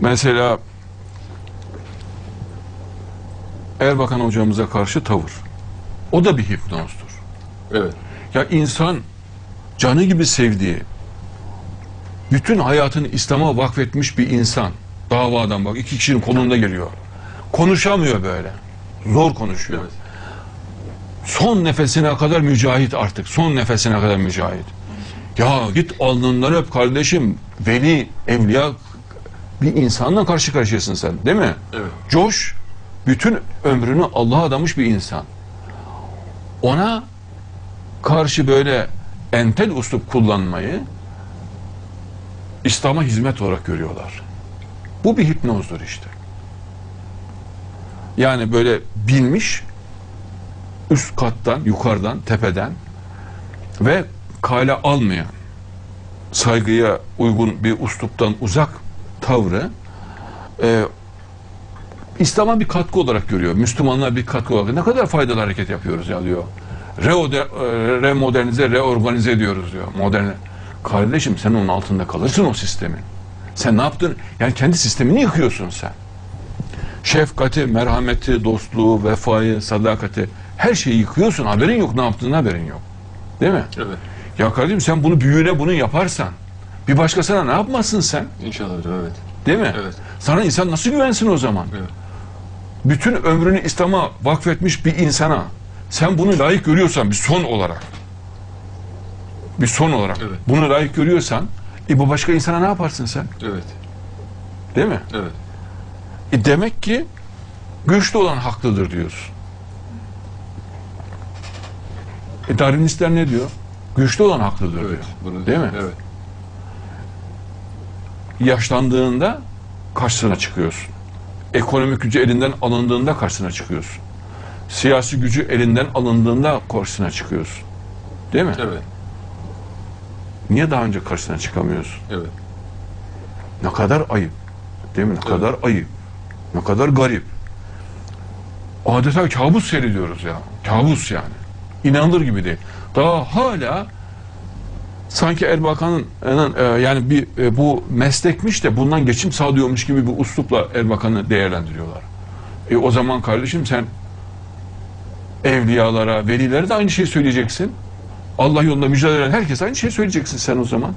Mesela Erbakan hocamıza karşı tavır. O da bir hipnozdur. Evet. Ya insan canı gibi sevdiği, bütün hayatını İslam'a vakfetmiş bir insan. Davadan bak iki kişinin kolunda geliyor. Konuşamıyor böyle. Zor konuşuyor. Evet. Son nefesine kadar mücahit artık. Son nefesine kadar mücahit. Ya git alnından öp kardeşim. Veli, evliya bir insanla karşı karşıyasın sen değil mi? Evet. Coş bütün ömrünü Allah'a adamış bir insan. Ona karşı böyle entel uslup kullanmayı İslam'a hizmet olarak görüyorlar. Bu bir hipnozdur işte. Yani böyle bilmiş üst kattan, yukarıdan, tepeden ve kale almayan saygıya uygun bir usluptan uzak tavrı e, İslam'a bir katkı olarak görüyor. Müslümanlar bir katkı olarak. Ne kadar faydalı hareket yapıyoruz ya diyor. Reode, e, remodernize, reorganize ediyoruz diyor. Modern. Kardeşim sen onun altında kalırsın o sistemin. Sen ne yaptın? Yani kendi sistemini yıkıyorsun sen. Şefkati, merhameti, dostluğu, vefayı, sadakati her şeyi yıkıyorsun. Haberin yok ne yaptığını haberin yok. Değil mi? Evet. Ya kardeşim sen bunu büyüğüne bunu yaparsan bir başkasına ne yapmazsın sen? İnşallah hocam evet. Değil mi? Evet. Sana insan nasıl güvensin o zaman? Evet. Bütün ömrünü İslam'a vakfetmiş bir insana sen bunu layık görüyorsan bir son olarak bir son olarak Evet. bunu layık görüyorsan e bu başka insana ne yaparsın sen? Evet. Değil mi? Evet. E demek ki güçlü olan haklıdır diyorsun. E Darwinistler ne diyor? Güçlü olan haklıdır Evet. diyor. Bunu, Değil mi? Evet. Yaşlandığında karşısına çıkıyorsun. Ekonomik gücü elinden alındığında karşısına çıkıyorsun. Siyasi gücü elinden alındığında karşısına çıkıyorsun. Değil mi? Evet. Niye daha önce karşısına çıkamıyorsun? Evet. Ne kadar ayıp. Değil mi? Ne kadar ayıp. Ne kadar garip. Adeta kabus seyrediyoruz ya. Kabus yani. İnanılır gibi değil. Daha hala sanki Erbakan'ın e, yani bir e, bu meslekmiş de bundan geçim sağlıyormuş gibi bir uslupla Erbakan'ı değerlendiriyorlar. E o zaman kardeşim sen evliyalara, velilere de aynı şeyi söyleyeceksin. Allah yolunda mücadele eden herkese aynı şeyi söyleyeceksin sen o zaman.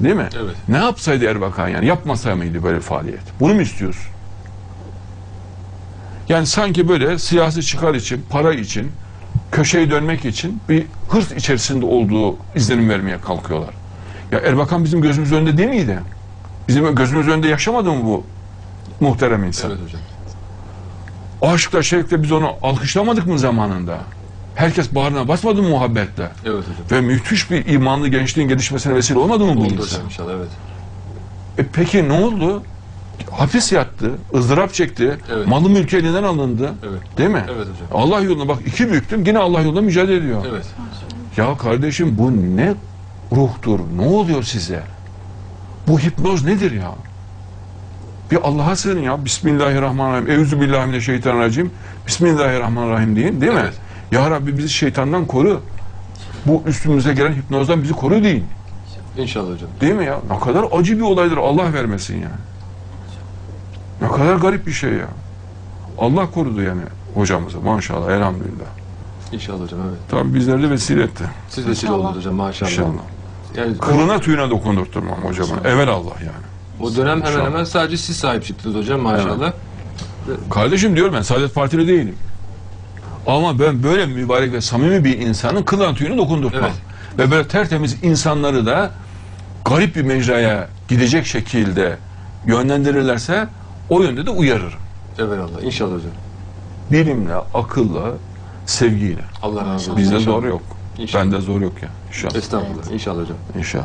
Değil mi? Evet. Ne yapsaydı Erbakan yani? Yapmasa mıydı böyle faaliyet? Bunu mu istiyorsun? Yani sanki böyle siyasi çıkar için, para için, köşeyi dönmek için bir hırs içerisinde olduğu izlenim vermeye kalkıyorlar. Ya Erbakan bizim gözümüz önünde değil miydi? Bizim gözümüz önünde yaşamadı mı bu muhterem insan? Evet hocam. Aşkla, şevkle biz onu alkışlamadık mı zamanında? Herkes bağrına basmadı mı muhabbetle? Evet hocam. Ve müthiş bir imanlı gençliğin gelişmesine vesile olmadı mı bu Oldu insan? hocam inşallah evet. E peki ne oldu? Hapis yattı, ızdırap çekti, Evet. malı mülkü elinden alındı. Evet. Değil mi? Evet hocam. Allah yolunda bak iki büyüktüm yine Allah yolunda mücadele ediyor. Evet. Ya kardeşim bu ne ruhtur? Ne oluyor size? Bu hipnoz nedir ya? Bir Allah'a sığın ya. Bismillahirrahmanirrahim. Euzubillahimineşşeytanirracim. Bismillahirrahmanirrahim deyin değil mi? Evet. Ya Rabbi bizi şeytandan koru. Bu üstümüze gelen hipnozdan bizi koru deyin. İnşallah hocam. Değil mi ya? Ne kadar acı bir olaydır Allah vermesin yani. Ne kadar garip bir şey ya. Allah korudu yani hocamızı maşallah elhamdülillah. İnşallah hocam evet. Tabi bizleri de vesile etti. Siz vesile oldunuz hocam maşallah. İnşallah. Yani Kılına tüyüne dokundurtturmam hocama. Evel Allah yani. o dönem hemen İnşallah. hemen sadece siz sahip çıktınız hocam maşallah. Kardeşim diyorum ben Saadet Partili değilim. Ama ben böyle mübarek ve samimi bir insanın kılına tüyünü dokundurtmam. Evet. Ve böyle tertemiz insanları da garip bir mecraya gidecek şekilde yönlendirirlerse o yönde de uyarırım. Evet Allah. İnşallah hocam. Bilimle, akılla, sevgiyle. Allah razı olsun. Bizde zor yok. İnşallah. Bende zor yok ya. İnşallah. Estağfurullah. İnşallah hocam. İnşallah.